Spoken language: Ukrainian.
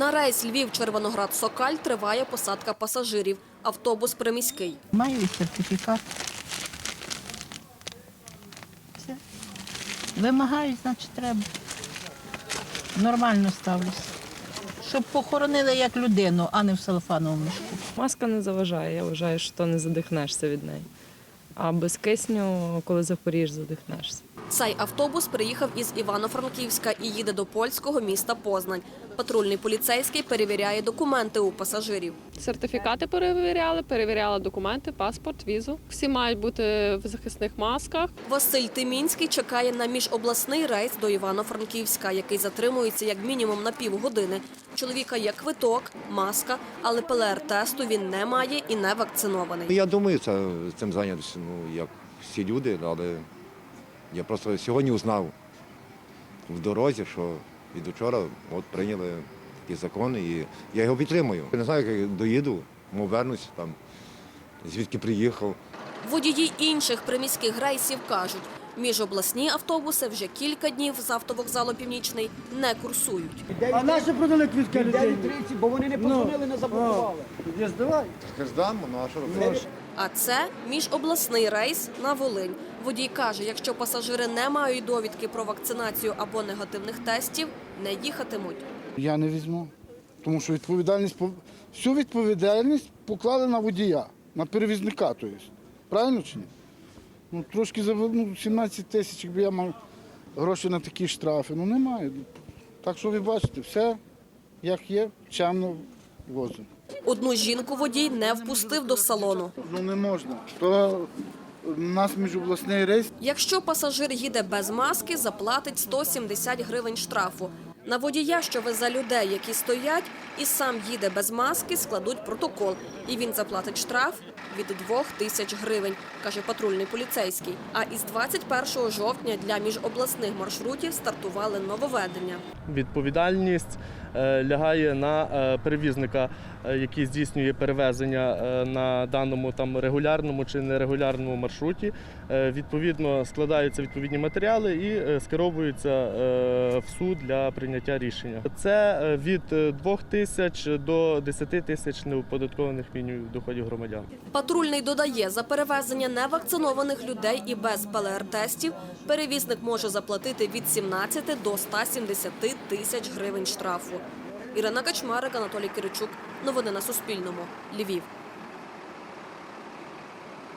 На рейс Львів-Червоноград-Сокаль триває посадка пасажирів. Автобус приміський. Маю і сертифікат. Все. Вимагають, значить треба. Нормально ставлюся. Щоб похоронили як людину, а не в селофановому мішку. Маска не заважає, я вважаю, що то не задихнешся від неї. А без кисню, коли захворієш, задихнешся. Цей автобус приїхав із Івано-Франківська і їде до польського міста Познань. Патрульний поліцейський перевіряє документи у пасажирів. Сертифікати перевіряли, перевіряла документи, паспорт, візу. Всі мають бути в захисних масках. Василь Тимінський чекає на міжобласний рейс до Івано-Франківська, який затримується як мінімум на півгодини. Чоловіка є квиток, маска, але ПЛР-тесту він не має і не вакцинований. Я думаю, це, цим зайнятися, ну, як всі люди, але я просто сьогодні узнав в дорозі, що від учора от прийняли такий закон, і я його підтримую. Не знаю, як доїду, мов вернусь там, звідки приїхав. Водії інших приміських рейсів кажуть, міжобласні автобуси вже кілька днів з автовокзалу Північний не курсують. А наші продали квітки людей. бо вони не подзвонили, не заблокували. Тоді ж давай. Хриздамо, ну а що робити? А це міжобласний рейс на Волинь. Водій каже, якщо пасажири не мають довідки про вакцинацію або негативних тестів, не їхатимуть. Я не візьму. Тому що відповідальність по- всю відповідальність поклали на водія, на перевізника. То є. Правильно чи ні? Ну, трошки за ну, 17 тисяч, якби я мав гроші на такі штрафи. Ну немає. Так що ви бачите, все як є, чемно возимо. Одну жінку водій не впустив до салону. Ну не можна. То у нас міжобласний рейс. Якщо пасажир їде без маски, заплатить 170 гривень штрафу. На водія, що везе людей, які стоять, і сам їде без маски, складуть протокол. І він заплатить штраф від 2 тисяч гривень, каже патрульний поліцейський. А із 21 жовтня для міжобласних маршрутів стартували нововведення. Відповідальність лягає на е, перевізника, е, який здійснює перевезення е, на даному там регулярному чи нерегулярному маршруті. Е, Відповідно, складаються відповідні матеріали і е, скеровуються е, в суд для прийняття рішення. Це е, від 2 тисяч до 10 тисяч неоподаткованих мінімумів доходів громадян. Патрульний додає, за перевезення невакцинованих людей і без ПЛР-тестів перевізник може заплатити від 17 до 170 тисяч гривень штрафу. Ірина Качмарик, Анатолій Киричук. Новини на Суспільному. Львів.